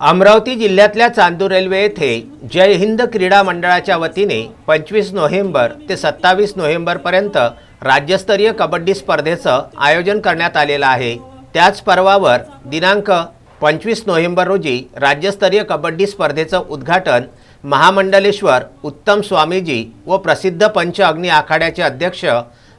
अमरावती जिल्ह्यातल्या चांदूर रेल्वे येथे जय हिंद क्रीडा मंडळाच्या वतीने पंचवीस नोव्हेंबर ते सत्तावीस नोव्हेंबरपर्यंत राज्यस्तरीय कबड्डी स्पर्धेचं आयोजन करण्यात आलेलं आहे. त्याच पर्वावर दिनांक पंचवीस नोव्हेंबर रोजी राज्यस्तरीय कबड्डी स्पर्धेचं उद्घाटन महामंडलेश्वर उत्तम स्वामीजी व प्रसिद्ध पंच अग्नी आखाड्याचे अध्यक्ष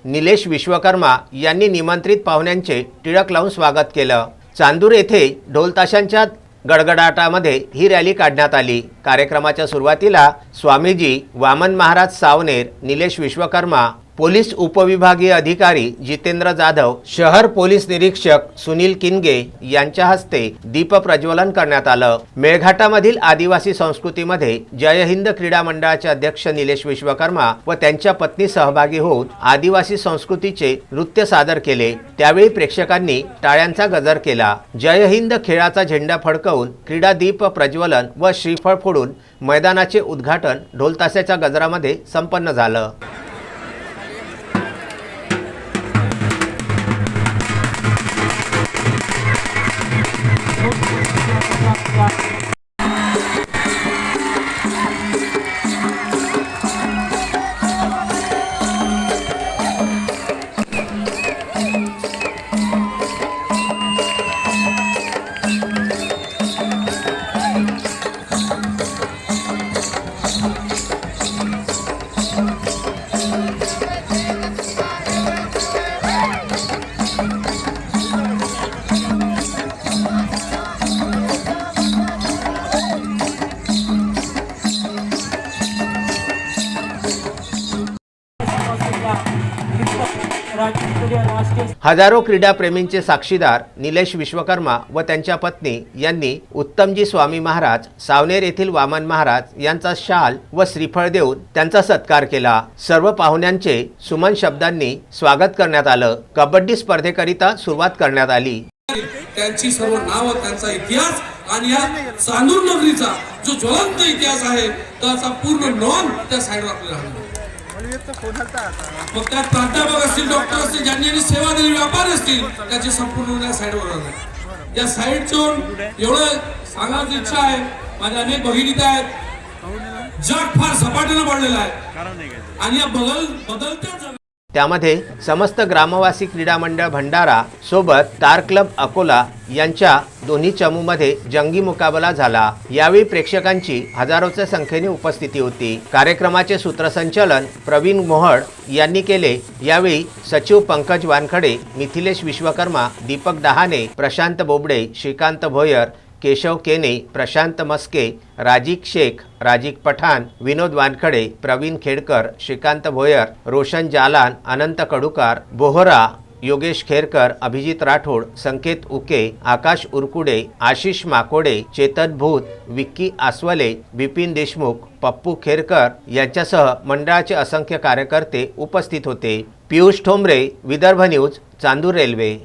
निलेश विश्वकर्मा यांनी निमंत्रित पाहुण्यांचे टिळक लावून स्वागत केलं. चांदूर येथे ढोलताशांच्या गडगडाटामध्ये ही रॅली काढण्यात आली. कार्यक्रमाच्या सुरुवातीला स्वामीजी वामन महाराज सावनेर निलेश विश्वकर्मा पोलीस उपविभागीय अधिकारी जितेंद्र जाधव शहर पोलीस निरीक्षक सुनील किनगे यांच्या हस्ते दीप प्रज्वलन करण्यात आलं. मेळघाटामधील आदिवासी संस्कृतीमध्ये जय हिंद क्रीडा मंडळाचे अध्यक्ष निलेश विश्वकर्मा व त्यांच्या पत्नी सहभागी होऊन आदिवासी संस्कृतीचे नृत्य सादर केले. त्यावेळी प्रेक्षकांनी टाळ्यांचा गजर केला. जय हिंद खेळाचा झेंडा फडकवून क्रीडा दीप प्रज्वलन व श्रीफळ फोडून मैदानाचे उद्घाटन ढोलताशाच्या गजरामध्ये संपन्न झालं. हजारो क्रीडाप्रेमींचे साक्षीदार निलेश विश्वकर्मा व त्यांच्या पत्नी यांनी उत्तमजी स्वामी महाराज सावनेर येथील वामन महाराज यांचा शाल व श्रीफळ देऊन त्यांचा सत्कार केला. सर्व पाहुण्यांचे सुमन शब्दांनी स्वागत करण्यात आलं. कबड्डी स्पर्धेकरिता सुरुवात करण्यात आली. त्यांची सर्व नावं त्यांचा इतिहास आणि या चांदूर नगरीचा जो ज्वलंत इतिहास आहे त्याचा पूर्ण नॉन त्या साईडवर आपल्याला. मग त्यात प्राध्यापक असतील डॉक्टर असतील ज्यांनी यांनी सेवा दिली व्यापारी असतील त्याची संपूर्ण साईडवर आहे. या साईडचं एवढं सांगायची इच्छा आहे. माझ्या अनेक भगिनी आहेत. जग फार झपाट्यानं वाढलेलं आहे. आणि या बदल बदलत्या त्यामध्ये समस्त ग्रामवासी क्रीडा मंडळ भंडारा सोबत तार क्लब अकोला यांच्या दोन्ही चमूमध्ये जंगी मुकाबला झाला. यावेळी प्रेक्षकांची हजारोच्या संख्येने उपस्थिती होती. कार्यक्रमाचे सूत्रसंचालन प्रवीण मोहड यांनी केले. यावेळी सचिव पंकज वानखडे मिथिलेश विश्वकर्मा दीपक डहाणे प्रशांत बोबडे श्रीकांत भोयर केशव केने प्रशांत मस्के राजिक शेख राजिक पठाण विनोद वानखडे प्रवीण खेडकर श्रीकांत भोयर रोशन जालान अनंत कडुकार बोहरा योगेश खेरकर अभिजित राठोड संकेत उके आकाश उरकुडे आशिष माकोडे चेतन भूत विक्की आस्वले बिपिन देशमुख पप्पू खेरकर यांच्यासह मंडळाचे असंख्य कार्यकर्ते उपस्थित होते. Piyush Thombre Vidarbha news Chandur railway.